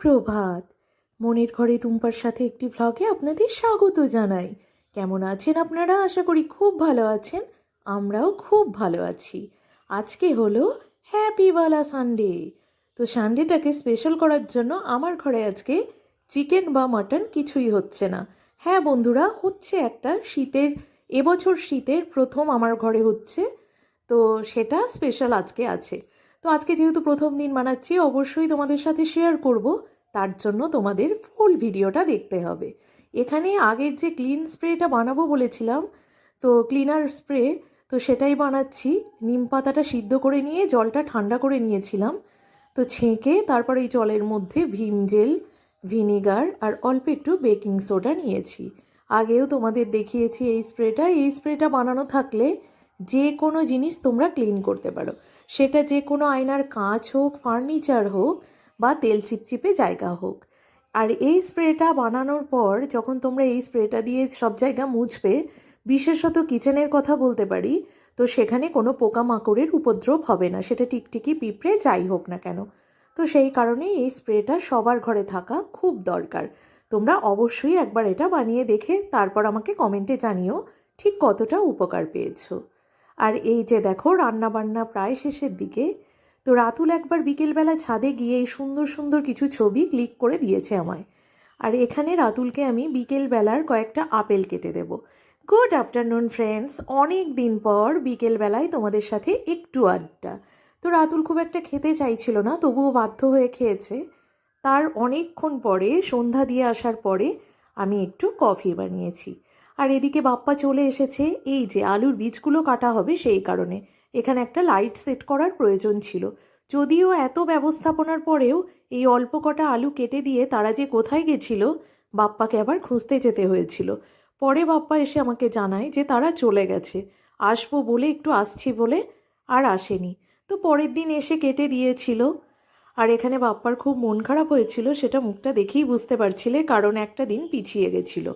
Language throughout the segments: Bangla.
সুপ্রভাত। মনের ঘরে টুম্পার সাথে একটি ভ্লগে আপনাদের স্বাগত জানাই। কেমন আছেন আপনারা? আশা করি খুব ভালো আছেন। আমরাও খুব ভালো আছি। আজকে হলো হ্যাপিওয়ালা সানডে তো সানডেটাকে স্পেশাল করার জন্য আমার ঘরে আজকে চিকেন বা মাটন কিছুই হচ্ছে না। হ্যাঁ বন্ধুরা, হচ্ছে একটা শীতের, এবছর শীতের প্রথম আমার ঘরে হচ্ছে। তো সেটা স্পেশাল আজকে আছে। তো আজকে যেহেতু প্রথম দিন বানাচ্ছি অবশ্যই তোমাদের সাথে শেয়ার করব। তার জন্য তোমাদের ফুল ভিডিওটা দেখতে হবে। এখানে আগের যে ক্লিন স্প্রেটা বানাবো বলেছিলাম, তো ক্লিনার স্প্রে তো সেটাই বানাচ্ছি। নিম পাতাটা সিদ্ধ করে নিয়ে জলটা ঠান্ডা করে নিয়েছিলাম। তো ছেঁকে তারপর এই জলের মধ্যে ভিম জেল, ভিনিগার আর অল্প একটু বেকিং সোডা নিয়েছি। আগেও তোমাদের দেখিয়েছি এই স্প্রেটা এই স্প্রেটা বানানো থাকলে যে কোনো জিনিস তোমরা ক্লিন করতে পারো। সেটা যে কোনো আয়নার কাঁচ হোক ফার্নিচার হোক বা তেল চিপচিপে জায়গা হোক। আর এই স্প্রেটা বানানোর পর যখন তোমরা এই স্প্রেটা দিয়ে সব জায়গা মুছবে, বিশেষত কিচেনের কথা বলতে পারি, তো সেখানে কোনো পোকামাকড়ের উপদ্রব হবে না। সেটা টিকটিকি পিঁপড়ে যাই হোক না কেন। তো সেই কারণেই এই স্প্রেটা সবার ঘরে থাকা খুব দরকার। তোমরা অবশ্যই একবার এটা বানিয়ে দেখে তারপর আমাকে কমেন্টে জানিও ঠিক কতটা উপকার পেয়েছ। আর এই যে দেখো রান্না বান্না প্রায় শেষের দিকে। তো রাতুল একবার বিকেলবেলা ছাদে গিয়ে এই সুন্দর সুন্দর কিছু ছবি ক্লিক করে দিয়েছে আমায়। আর এখানে রাতুলকে আমি বিকেলবেলার কয়েকটা আপেল কেটে দেব। গুড আফটারনুন ফ্রেন্ডস, অনেক দিন পর বিকেলবেলায় তোমাদের সাথে একটু আড্ডা। তো রাতুল খুব একটা খেতে চাইছিল না, তবুও বাধ্য হয়ে খেয়েছে। তার অনেকক্ষণ পরে, সন্ধ্যা দিয়ে আসার পরে, আমি একটু কফি বানিয়েছি। আর এদিকে বাপ্পা চলে এসেছে, এই যে আলুর বীজগুলো কাটা হবে সেই কারণে। এখানে একটা লাইট সেট করার প্রয়োজন ছিল। যদিও এত ব্যবস্থাপনার পরেও এই অল্প কটা আলু কেটে দিয়ে তারা যে কোথায় গেছিল, বাপ্পাকে আবার খুঁজতে যেতে হয়েছিল। পরে বাপ্পা এসে আমাকে জানায় যে তারা চলে গেছে। আসব বলে একটু আসছি বলে আর আসেনি। তো পরের দিন এসে কেটে দিয়েছিল। আর এখানে বাপ্পার খুব মন খারাপ হয়েছিল, সেটা মুখটা দেখেই বুঝতে পারছিলে, কারণ একটা দিন পিছিয়ে গেছিল।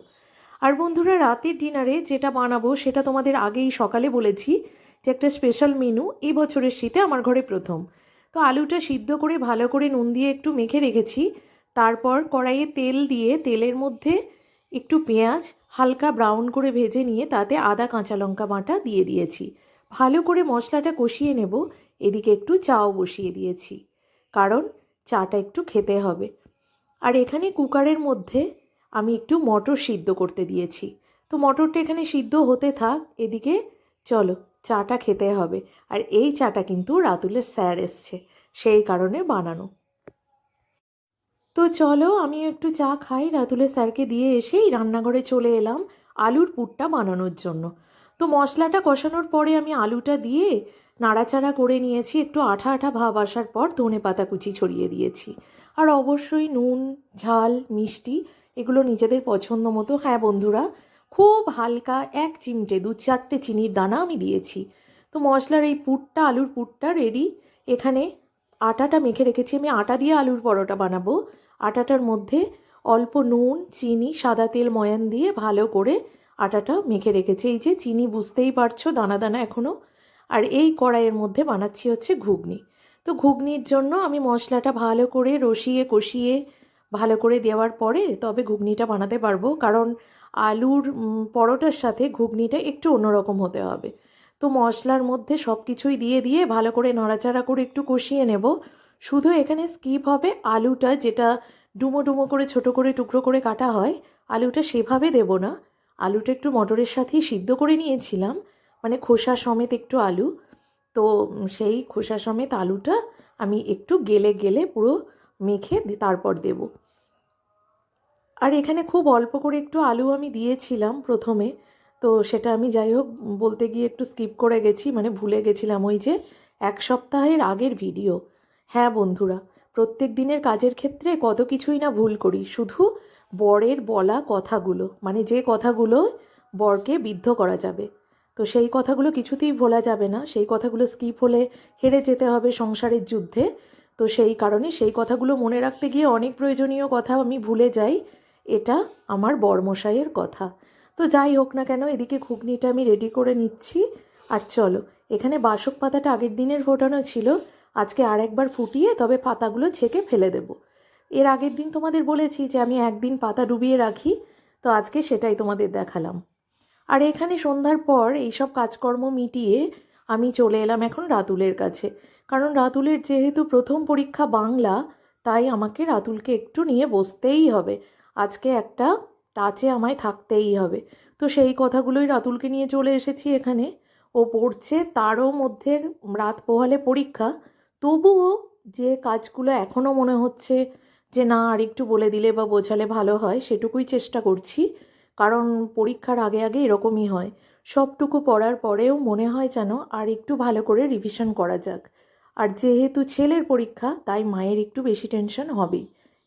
আর বন্ধুরা, রাতের ডিনারে যেটা বানাবো সেটা তোমাদের আগেই সকালে বলেছি। যে একটা স্পেশাল মেনু এই বছরের শীতে আমার ঘরে প্রথম। তো আলুটা সিদ্ধ করে ভালো করে নুন দিয়ে একটু মেখে রেখেছি। তারপর কড়াইয়ে তেল দিয়ে তেলের মধ্যে একটু পেঁয়াজ হালকা ব্রাউন করে ভেজে নিয়ে তাতে আদা, কাঁচা লঙ্কা বাটা দিয়ে দিয়েছি। ভালো করে মশলাটা কষিয়ে নেব, এদিকে একটু চাও বসিয়ে দিয়েছি। কারণ চাটা একটু খেতে হবে। আর এখানে কুকারের মধ্যে আমি একটু মটর সিদ্ধ করতে দিয়েছি। তো মটরটা এখানে সিদ্ধ হতে থাক, এদিকে চলো চাটা খেতে হবে। আর এই চাটা কিন্তু রাতুলের স্যার এসছে, সেই কারণে বানানো। তো চলো আমি একটু চা খাই। রাতুলের স্যারকে দিয়ে এসেই রান্নাঘরে চলে এলাম আলুর পুরটা বানানোর জন্য। তো মশলাটা কষানোর পরে আমি আলুটা দিয়ে নাড়াচাড়া করে নিয়েছি, একটু আঠা আঠা ভাব আসার পর ধনে পাতা কুচি ছড়িয়ে দিয়েছি। আর অবশ্যই নুন, ঝাল, মিষ্টি, এগুলো নিজেদের পছন্দ মতো। হ্যাঁ বন্ধুরা খুব হালকা এক চিমটে দু চারটে চিনির দানা আমি দিয়েছি। তো মশলার এই পুরটা, আলুর পুরটা রেডি এখানে আটাটা মেখে রেখেছি। আমি আটা দিয়ে আলুর পরোটা বানাবো। আটাটার মধ্যে অল্প নুন, চিনি, সাদা তেল, ময়ান দিয়ে ভালো করে আটাটা মেখে রেখেছি। এই যে চিনি বুঝতেই পারছ, দানা দানা এখনও আর এই কড়াইয়ের মধ্যে বানাচ্ছি হচ্ছে ঘুগনি। তো ঘুগনির জন্য আমি মশলাটা ভালো করে রসিয়ে, কষিয়ে ভালো করে দেওয়ার পরে তবে ঘুগনিটা বানাতে পারব। কারণ আলুর পরোটার সাথে ঘুগনিটা একটু অন্যরকম হতে হবে। তো মশলার মধ্যে সব কিছুই দিয়ে দিয়ে ভালো করে নড়াচাড়া করে একটু কষিয়ে নেব। শুধু এখানে স্কিপ হবে আলুটা যেটা ডুমো ডুমো করে ছোট করে, টুকরো করে কাটা হয়, আলুটা সেভাবে দেব না। আলুটা একটু মটরের সাথেই সিদ্ধ করে নিয়েছিলাম মানে খোসা সমেত একটু আলু। তো সেই খোসা সমেত আলুটা আমি একটু গেলে গেলে পুরো মেখে তারপর দেবো। আর এখানে খুব অল্প করে একটু আলু আমি দিয়েছিলাম প্রথমে, তো সেটা আমি যাই হোক বলতে গিয়ে একটু স্কিপ করে গেছি মানে ভুলে গেছিলাম ওই যে এক সপ্তাহের আগের ভিডিও। হ্যাঁ বন্ধুরা, প্রত্যেক দিনের কাজের ক্ষেত্রে কত কিছুই না ভুল করি, শুধু বরের বলা কথাগুলো মানে যে কথাগুলো বরকে বিদ্ধ করা যাবে। তো সেই কথাগুলো কিছুতেই ভোলা যাবে না, সেই কথাগুলো স্কিপ হলে হেরে যেতে হবে সংসারের যুদ্ধে। তো সেই কারণে সেই কথাগুলো মনে রাখতে গিয়ে অনেক প্রয়োজনীয় কথা আমি ভুলে যাই এটা আমার বর্মশাইয়ের কথা। তো যাই হোক না কেন, এদিকে ঘুগনিটা আমি রেডি করে নিচ্ছি। আর চলো, এখানে বাসক পাতাটা আগের দিনের ফোটানো ছিল, আজকে আর একবার ফুটিয়ে তবে পাতাগুলো ছেঁকে ফেলে দেব। এর আগের দিন তোমাদের বলেছি যে আমি একদিন পাতা ডুবিয়ে রাখি, তো আজকে সেটাই তোমাদের দেখালাম। আর এখানে সন্ধ্যার পর এইসব কাজকর্ম মিটিয়ে আমি চলে এলাম এখন রাতুলের কাছে। কারণ রাতুলের যেহেতু প্রথম পরীক্ষা বাংলা, তাই আমাকে রাতুলকে একটু নিয়ে বসতেই হবে। আজকে একটা টাচে আমায় থাকতেই হবে। তো সেই কথাগুলোই রাতুলকে নিয়ে চলে এসেছি এখানে। ও পড়ছে, তারও মধ্যে রাত পোহালে পরীক্ষা। তবুও যে কাজগুলো এখনও মনে হচ্ছে যে, না, আর একটু বলে দিলে বা বোঝালে ভালো হয়, সেটুকুই চেষ্টা করছি। কারণ পরীক্ষার আগে আগে এরকমই হয়। সবটুকু পড়ার পরেও মনে হয় যেন আর একটু ভালো করে রিভিশন করা যাক। আর যেহেতু ছেলের পরীক্ষা, তাই মায়ের একটু বেশি টেনশন হবেই।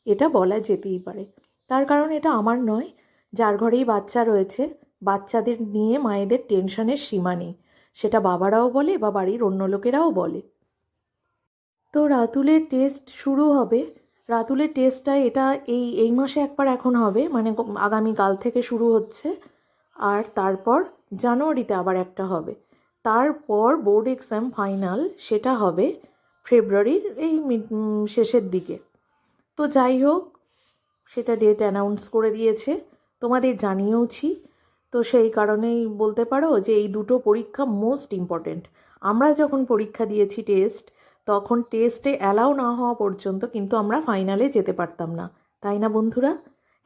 এটা বলা যেতেই পারে। তার কারণ এটা আমার নয়। যার ঘরেই বাচ্চা রয়েছে, বাচ্চাদের নিয়ে মায়েদের টেনশনের সীমা নেই। সেটা বাবারাও বলে বা বাড়ির অন্য লোকেরাও বলে। তো রাতুলের টেস্ট শুরু হবে। রাতুলের টেস্টটা এটা এই এই মাসে একবার এখন হবে মানে আগামীকাল থেকে শুরু হচ্ছে। আর তারপর জানুয়ারিতে আবার একটা হবে। তারপর বোর্ড এক্সাম ফাইনাল, সেটা হবে ফেব্রুয়ারির এই শেষের দিকে। তো যাই হোক সেটা ডেট অ্যানাউন্স করে দিয়েছে। তোমাদের জানিয়েওছি। তো সেই কারণেই বলতে পারো যে এই দুটো পরীক্ষা মোস্ট ইম্পর্ট্যান্ট আমরা যখন পরীক্ষা দিয়েছি টেস্ট তখন টেস্টে অ্যালাউ না হওয়া পর্যন্ত কিন্তু আমরা ফাইনালে যেতে পারতাম না। তাই না বন্ধুরা?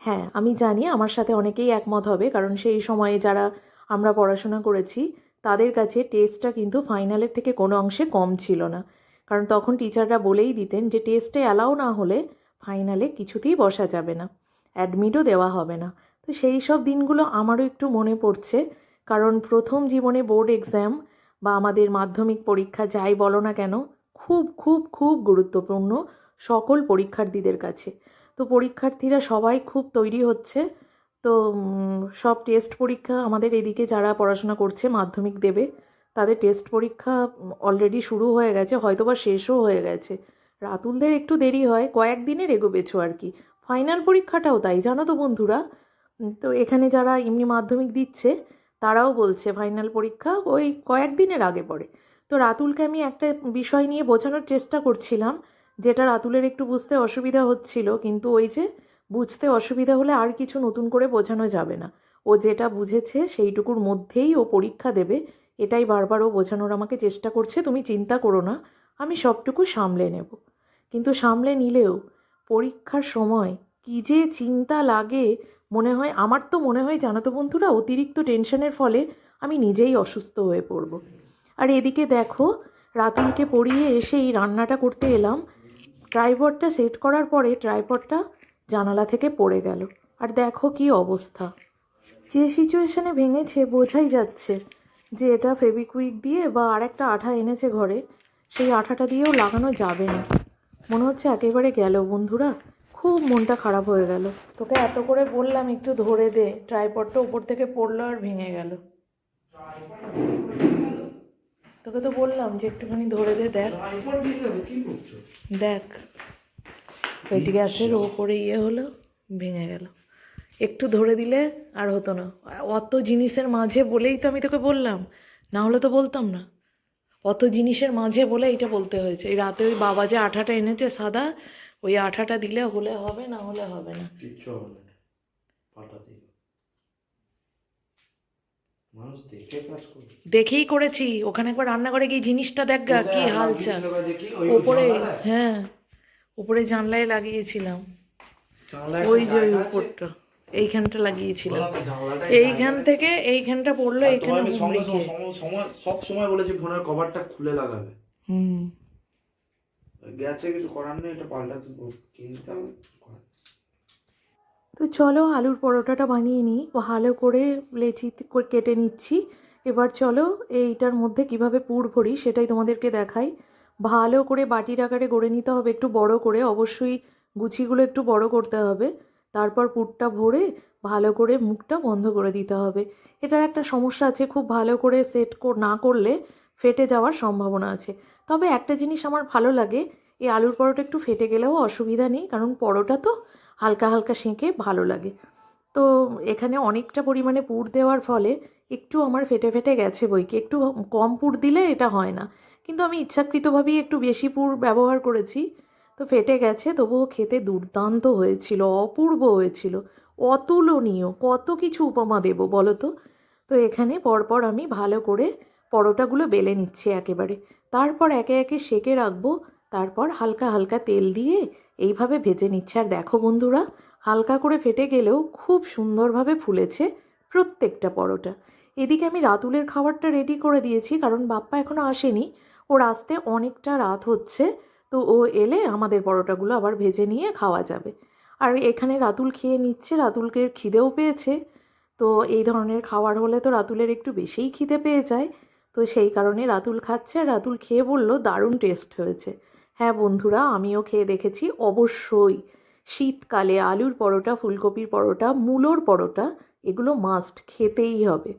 হ্যাঁ আমি জানি আমার সাথে অনেকেই একমত হবে, কারণ সেই সময়ে যারা আমরা পড়াশোনা করেছি, তাদের কাছে টেস্টটা কিন্তু ফাইনালের থেকে কোনো অংশে কম ছিল না। কারণ তখন টিচাররা বলেই দিতেন যে টেস্টে অ্যালাউ না হলে ফাইনালে কিছুতেই বসা যাবে না। অ্যাডমিটও দেওয়া হবে না। তো সেই সব দিনগুলো আমারও একটু মনে পড়ছে। কারণ প্রথম জীবনে বোর্ড এক্সাম বা আমাদের মাধ্যমিক পরীক্ষা যাই বলো না কেন, খুব খুব খুব গুরুত্বপূর্ণ সকল পরীক্ষার্থীদের কাছে। তো পরীক্ষার্থীরা সবাই খুব তৈরি হচ্ছে। তো সব টেস্ট পরীক্ষা আমাদের এদিকে যারা পড়াশোনা করছে মাধ্যমিক দেবে, তাদের টেস্ট পরীক্ষা অলরেডি শুরু হয়ে গেছে, হয়তোবা শেষও হয়ে গেছে। রাতুলদের একটু দেরি হয় কয়েকদিনের এগোবেছো আর কি। ফাইনাল পরীক্ষাটাও তাই, জানো তো বন্ধুরা? তো এখানে যারা এমনি মাধ্যমিক দিচ্ছে, তারাও বলছে ফাইনাল পরীক্ষা ওই কয়েকদিনের আগে পড়ে। তো রাতুলকে আমি একটা বিষয় নিয়ে বোঝানোর চেষ্টা করছিলাম, যেটা রাতুলের একটু বুঝতে অসুবিধা হচ্ছিল, কিন্তু ওই যে বুঝতে অসুবিধা হলে আর কিছু নতুন করে বোঝানো যাবে না। ও যেটা বুঝেছে সেইটুকুর মধ্যেই ও পরীক্ষা দেবে, এটাই বারবার ও বোঝানোর আমাকে চেষ্টা করছে, তুমি চিন্তা করো না, আমি সবটুকু সামলে নেব। কিন্তু সামলে নিলেও পরীক্ষার সময় কী যে চিন্তা লাগে মনে হয়, আমার তো মনে হয় জানো তো বন্ধুরা, অতিরিক্ত টেনশনের ফলে আমি নিজেই অসুস্থ হয়ে পড়ব। আর এদিকে দেখো, রাতুলকে পড়িয়ে এসে এই রান্নাটা করতে এলাম। ট্রাইপডটা সেট করার পরে ট্রাইপডটা জানালা থেকে পড়ে গেল। আর দেখো কি অবস্থা। যে সিচুয়েশানে ভেঙেছে, বোঝাই যাচ্ছে যে এটা ফেবিকুইক দিয়ে বা আর একটা আঠা এনেছে ঘরে, সেই আঠাটা দিয়েও লাগানো যাবে না। মনে হচ্ছে একেবারে গেল বন্ধুরা। খুব মনটা খারাপ হয়ে গেল। তোকে এত করে বললাম একটু ধরে দে। ট্রাইপডটা উপর থেকে পড়ল আর ভেঙে গেল। তোকে তো বললাম যে একটুখানি ধরে দে দেখ। দেখ। ওইদিকে গ্যাসের ওপরে ইয়ে হলো ভেঙে গেল। একটু ধরে দিলে আর হতো না। অত জিনিসের মাঝে বলেই তো আমি তোকে বললাম। না হলে তো বলতাম না। অত জিনিসের মাঝে বলে এটা বলতে হয়েছে। এই রাতে ওই বাবা যে আঠাটা এনেছে সাদা ওই আঠাটা দিলে হলে হবে না হলে হবে না। কিচ্ছু হবে না। দেখেই করেছি। ওখানে একবার রান্নাঘরে গিয়ে জিনিসটা দেখ গা কি হালচাল ওপরে হ্যাঁ উপরে জানলায় লাগিয়েছিলাম। ওই যে উপরটা। এইখানটা লাগিয়েছিলাম এইখান থেকে এইখানটা পড়ল। এইখানে আমি সঙ্গে সময় সব সময় বলেছি ফোনের কভারটা খুলে লাগাবে। হুম। গেছে কিছু করার নেই এটা পাল্টাতে কিনতে হবে। তো চলো আলুর পরোটাটা বানিয়ে নিই। ভালো করে লেচি কেটে নিচ্ছি। এবার চলো এইটার মধ্যে কীভাবে পুর ভরি সেটাই তোমাদেরকে দেখাই। ভালো করে বাটির আকারে গড়ে নিতে হবে একটু বড় করে। অবশ্যই গুছিগুলো একটু বড় করতে হবে। তারপর পুরটা ভরে ভালো করে মুখটা বন্ধ করে দিতে হবে। এটার একটা সমস্যা আছে, খুব ভালো করে সেট না করলে ফেটে যাওয়ার সম্ভাবনা আছে। তবে একটা জিনিস আমার ভালো লাগে, এই আলুর পরোটা একটু ফেটে গেলেও অসুবিধা নেই, কারণ পরোটা তো হালকা হালকা সেঁকে ভালো লাগে। তো এখানে অনেকটা পরিমাণে পুর দেওয়ার ফলে একটু আমার ফেটে ফেটে গেছে বইকে। একটু কম পুর দিলে এটা হয় না। কিন্তু আমি ইচ্ছাকৃতভাবেই একটু বেশি পুর ব্যবহার করেছি। তো ফেটে গেছে, তবুও খেতে দুর্দান্ত হয়েছিল, অপূর্ব হয়েছিল। অতুলনীয়, কত কিছু উপমা দেবো বলো তো? তো এখানে পরপর আমি ভালো করে পরোটাগুলো বেলে নিচ্ছি একেবারে। তারপর একে একে সেকে রাখব, তারপর হালকা হালকা তেল দিয়ে এইভাবে ভেজে নিচ্ছে। আর দেখো বন্ধুরা, হালকা করে ফেটে গেলেও খুব সুন্দরভাবে ফুলেছে প্রত্যেকটা পরোটা। এদিকে আমি রাতুলের খাবারটা রেডি করে দিয়েছি, কারণ বাপ্পা এখনও আসেনি। ওর আসতে অনেকটা রাত হচ্ছে। তো ও এলে আমাদের পরোটাগুলো আবার ভেজে নিয়ে খাওয়া যাবে। আর এখানে রাতুল খেয়ে নিচ্ছে, রাতুলকে খিদেও পেয়েছে। তো এই ধরনের খাবার হলে তো রাতুলের একটু বেশিই খিদে পেয়ে যায়। তো সেই কারণে রাতুল খাচ্ছে আর রাতুল খেয়ে বলল, দারুণ টেস্ট হয়েছে। হ্যাঁ বন্ধুরা, আমিও খেয়ে দেখেছি, অবশ্যই। শীতকালে আলুর পরোটা, ফুলকপির পরোটা, মূলোর পরোটা, এগুলো মাস্ট খেতেই হবে।